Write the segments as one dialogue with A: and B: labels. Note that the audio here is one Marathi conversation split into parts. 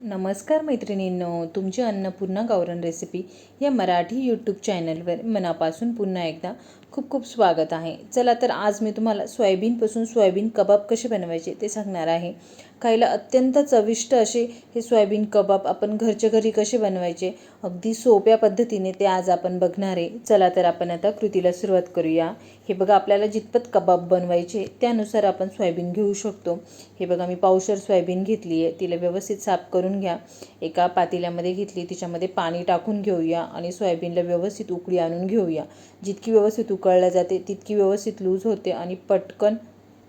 A: नमस्कार मैत्रिणींनो तुमची अन्नपूर्णा गावरन रेसिपी या मराठी यूट्यूब चॅनलवर मनापासून पुन्हा एकदा खूप खूप स्वागत आहे. चला तर आज मी तुम्हाला सोयाबीनपासून सोयाबीन कबाब कसे बनवायचे ते सांगणार आहे. खायला अत्यंत चविष्ट असे हे सोयाबीन कबाब आपण घरच्या घरी कसे बनवायचे अगदी सोप्या पद्धतीने ते आज आपण बघणार आहे. चला तर आपण आता कृतीला सुरुवात करूया. हे बघा आपल्याला जितपत कबाब बनवायचे त्यानुसार आपण सोयाबीन घेऊ शकतो. हे बघा मी पावशर सोयाबीन घेतली आहे तिला व्यवस्थित साफ करून घ्या. एका पातेल्यामध्ये घेतली तिच्यामध्ये पाणी टाकून घेऊया आणि सोयाबीनला व्यवस्थित उकळी आणून घेऊया. जितकी व्यवस्थित उकळल्या जाते तितकी व्यवस्थित लूज होते आणि पटकन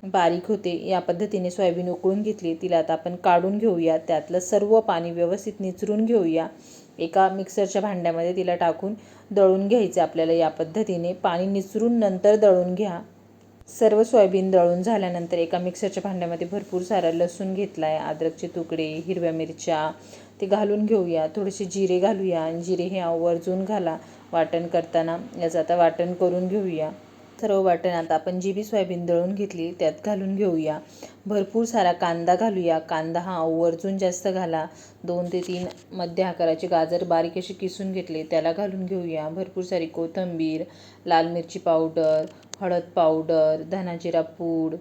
A: बारीक होते. या पद्धतीने सोयाबीन उकळून घेतली तिला आता आपण काढून घेऊया. त्यातलं सर्व पाणी व्यवस्थित निचरून घेऊया. एका मिक्सरच्या भांड्यामध्ये तिला टाकून दळून घ्यायचं आपल्याला या पद्धतीने. पाणी निचरून नंतर दळून घ्या. सर्व सोयाबीन दळून झाल्यानंतर एका मिक्सरच्या भांड्यामध्ये भरपूर सारा लसूण घेतला आहे अद्रकचे तुकडे हिरव्या मिरच्या ते घालून घेऊया. थोडेसे जिरे घालूया आणि जिरे हे आवर्जून घाला वाटण करताना. याचं आता वाटण करून घेऊया. सर्व वाटण आता आपण जी बी सोयाबीन दळून घेतली त्यात घालून घेऊया. भरपूर सारा कांदा घालूया. कांदा हा आवर्जून जास्त घाला. दोन ते तीन मध्य आकाराचे गाजर बारीक असे किसून घेतले त्याला घालून घेऊया. भरपूर सारी कोथिंबीर लाल मिरची पावडर हळद पावडर धनाजिरा पूड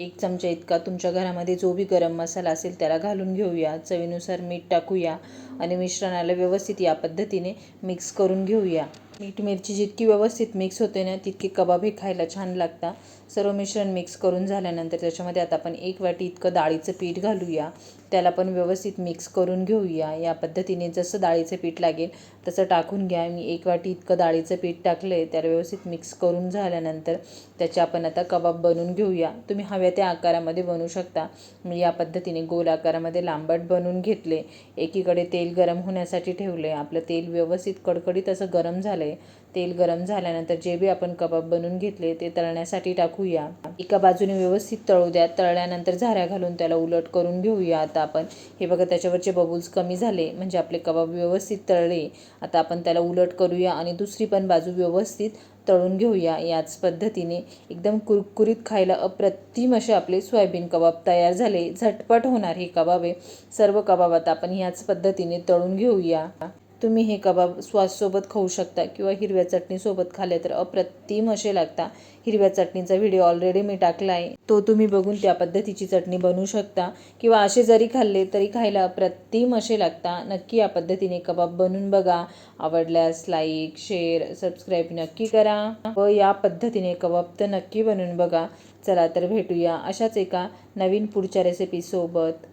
A: एक चमचा इतका तुमच्या घरामध्ये जो बी गरम मसाला असेल त्याला घालून घेऊया. चवीनुसार मीठ टाकूया आणि मिश्रणाला व्यवस्थित या पद्धतीने मिक्स करून घेऊया. मीठ मिरची जितकी व्यवस्थित मिक्स होते ना तितके कबाब हे खायला छान लागतात सर्व मिश्रण मिक्स करून झाल्यानंतर त्याच्यामध्ये आता आपण एक वाटी इतकं डाळीचं पीठ घालूया. त्याला पण व्यवस्थित मिक्स करून घेऊया. या पद्धतीने जसं डाळीचं पीठ लागेल तसं टाकून घ्या. मी एक वाटी इतकं डाळीचं पीठ टाकलं आहे त्याला व्यवस्थित मिक्स करून झाल्यानंतर त्याचे आपण आता कबाब बनवून घेऊया. तुम्ही हव्या त्या आकारामध्ये बनवू शकता. मी या पद्धतीने गोल आकारामध्ये लांबट बनवून घेतले एकीकडे तेल गरम होण्यासाठी ठेवले आपलं तेल व्यवस्थित कडकडीत असं गरम झालं आहे तेल गरम झाल्यानंतर जे बी आपण कबाब बनवून घेतले ते तळण्यासाठी टाकूया. एका बाजूने व्यवस्थित तळू द्या. तळल्यानंतर झाऱ्या घालून त्याला उलट करून घेऊया आता आपण. हे बघा त्याच्यावरचे बबुल्स कमी झाले. म्हणजे आपले कबाब व्यवस्थित तळले. आता आपण त्याला उलट करूया आणि दुसरी पण बाजू व्यवस्थित तळून घेऊया याच पद्धतीने. एकदम कुरकुरीत खायला अप्रतिम असे आपले सोयाबीन कबाब तयार झाले. झटपट होणार हे कबाब आहे. सर्व कबाब आता आपण ह्याच पद्धतीने तळून घेऊया. तुम्ही हे कबाब स्वाससोबत खाऊ शकता किंवा हिरव्या चटणीसोबत खाल्ले तर अप्रतिम असे लागता. हिरव्या चटणीचा व्हिडिओ ऑलरेडी मी टाकला आहे. तो तुम्ही बघून त्या पद्धतीची चटणी बनवू शकता किंवा असे जरी खाल्ले तरी खायला अप्रतिम असे लागता. नक्की या पद्धतीने कबाब बनवून बघा. आवडल्यास लाईक शेअर सबस्क्राईब नक्की करा. व या पद्धतीने कबाब तर नक्की बनवून बघा. चला तर भेटूया अशाच एका नवीन पुढच्या रेसिपीसोबत